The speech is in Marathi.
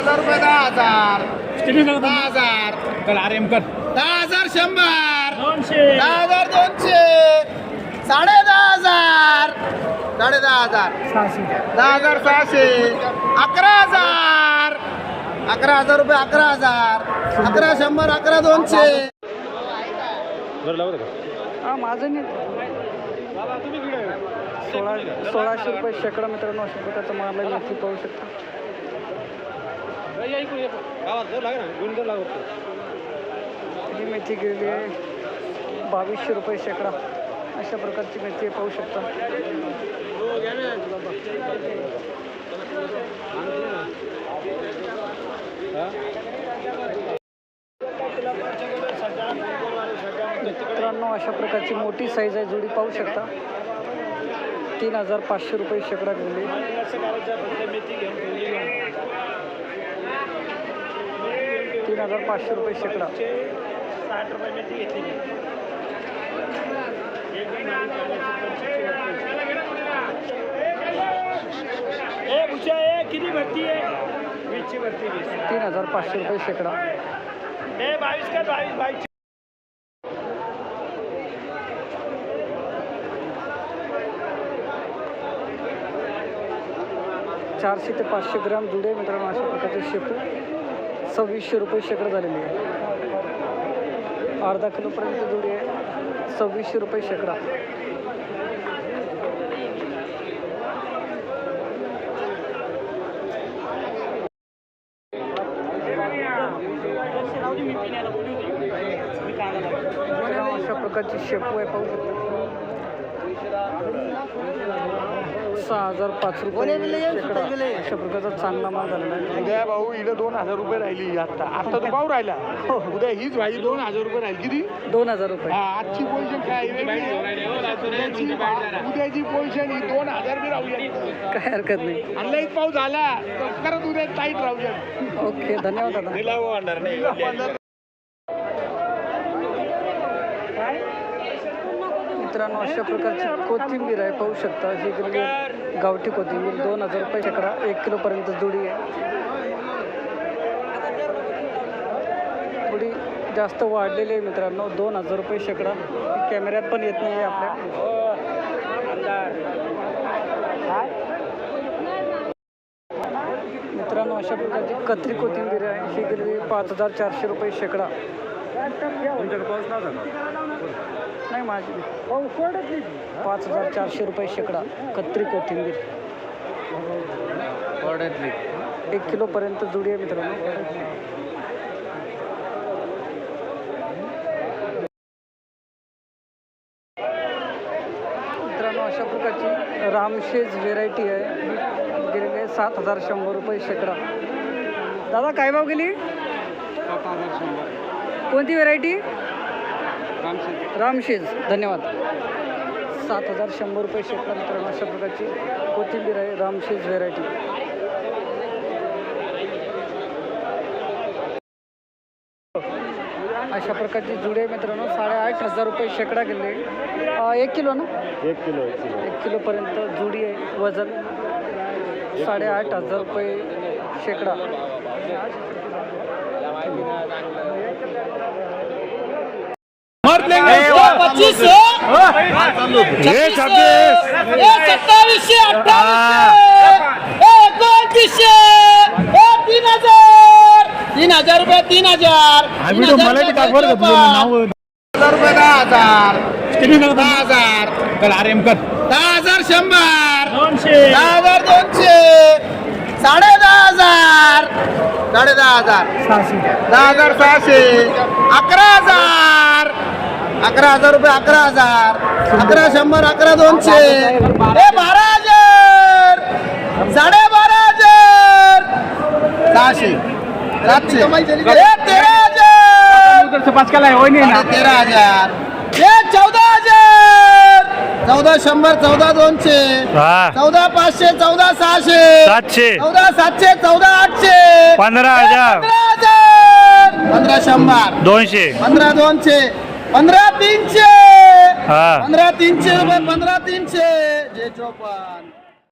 रुपये दहा हजार. दहा हजार. चला आर एम कर. दहा हजार शंभर. दोनशे. दहा हजार दोनशे. साडे दहा हजार. साडे दहा हजार. दहा हजार सहाशे. अकरा हजार. अकरा हजार रुपये अकरा हजार. अकरा शंभर अकरा दोनशे. हा माझं नाही. सोळा सोळाशे रुपये शेकडा मित्रांनो अशा प्रकारचा माल नक्की पाहू शकता. ही मेथी गेलेली आहे. बावीसशे रुपये शेकडा. अशा प्रकारची मेथी आहे, पाहू शकता. मित्रांनो अशा प्रकारची मोठी साईज आहे जोडी पाहू शकता. तीन हजार पाचशे रुपये शेकडा गेली तीन हजार पाचशे रुपये शेकडा. किती भरती आहे? वीसची भरती तीन हजार पाचशे रुपये शेकडा. ए बावीस का बावीस बावीस. चारशे ते पाचशे ग्राम जुडे मित्रांनो अशा प्रकारचे शेपू. सव्वीसशे रुपये शेकडं झालेली आहे. अर्धा किलोपर्यंत जोडी आहे. सव्वीसशे रुपये शेकडा. अशा प्रकारची शेपू आहे पाहू शकता. सहा हजार पाच रुपये अशा प्रकारचा चांगला माल झालेला आहे. उद्या भाऊ इथं दोन हजार रुपये राहिली आता. आता तो भाऊ राहिला. उद्या हीच भाजी दोन हजार रुपये राहील. किती? दोन हजार रुपये. हा आजची पोझिशन काय आहे? उद्याची उद्याची पोझिशन ही दोन हजार बी राहू काय हरकत नाही. आणि लईच पाऊस झाला. तर परत उद्या टाईट राहू ओके धन्यवाद दादा. मित्रांनो अशा प्रकारची कोथिंबीर आहे पाहू शकता. ही की गावठी कोथिंबीर दोन हजार रुपये शेकडा एक किलोपर्यंत जुडी आहे. थोडी जास्त वाढलेली आहे मित्रांनो दोन हजार रुपये शेकडा कॅमेऱ्यात पण येत नाही आहे आपल्या. मित्रांनो अशा प्रकारची कत्री कोथिंबीर आहे. ही गेली पाच हजार चारशे रुपये शेकडा नाही माझी. पाच हजार चारशे रुपये शेकडा कत्री कोथिंबीर. एक किलोपर्यंत जुडी आहे मित्रांनो. मित्रांनो अशा प्रकारची रामशेज व्हेरायटी आहे. गेलेली सात हजार शंभर रुपये शेकडा. दादा काय भाव गेली? कोणती व्हेरायटी रामशेज धन्यवाद. सात हजार शंभर रुपये शेकडा मित्रांनो अशा प्रकारची कोथिंबीर आहे रामशेज व्हेरायटी अशा प्रकारची जुडे आहे मित्रांनो साडेआठ हजार रुपये शेकडा गेले. एक किलो ना? एक किलो एक किलो. एक किलोपर्यंत जुडी आहे वजन साडेआठ हजार रुपये शेकडा. सत्तावीसशे अठ्ठावीसशे. एकोणतीसशे तीन हजार. तीन हजार रुपये तीन हजार. मला तुझं नाव हजार रुपये दहा हजार. किती सांगतो दहा हजार. चला आर एम कर. दहा हजार शंभर. दोनशे. दहा हजार दोनशे. साडे दहा हजार. साडे दहा हजार. दहा हजार सहाशे. अकरा हजार. अकरा हजार रुपये अकरा हजार. अकरा शंभर अकरा दोनशे. ए बारा हजार साडे बारा हजार सहाशे. सातशे. ए तेरा हजार. तेरा हजार ए चौदा चौदा शंभर चौदा दोनशे चौदा पाचशे चौदा सहाशे सातशे. चौदा सातशे चौदा आठशे. पंधरा हजार. पंधरा शंभर. दोनशे. पंधरा दोनशे. पंधरा तीनशे. हा. पंधरा तीनशे रुपये पंधरा तीनशे. जे चोपन्न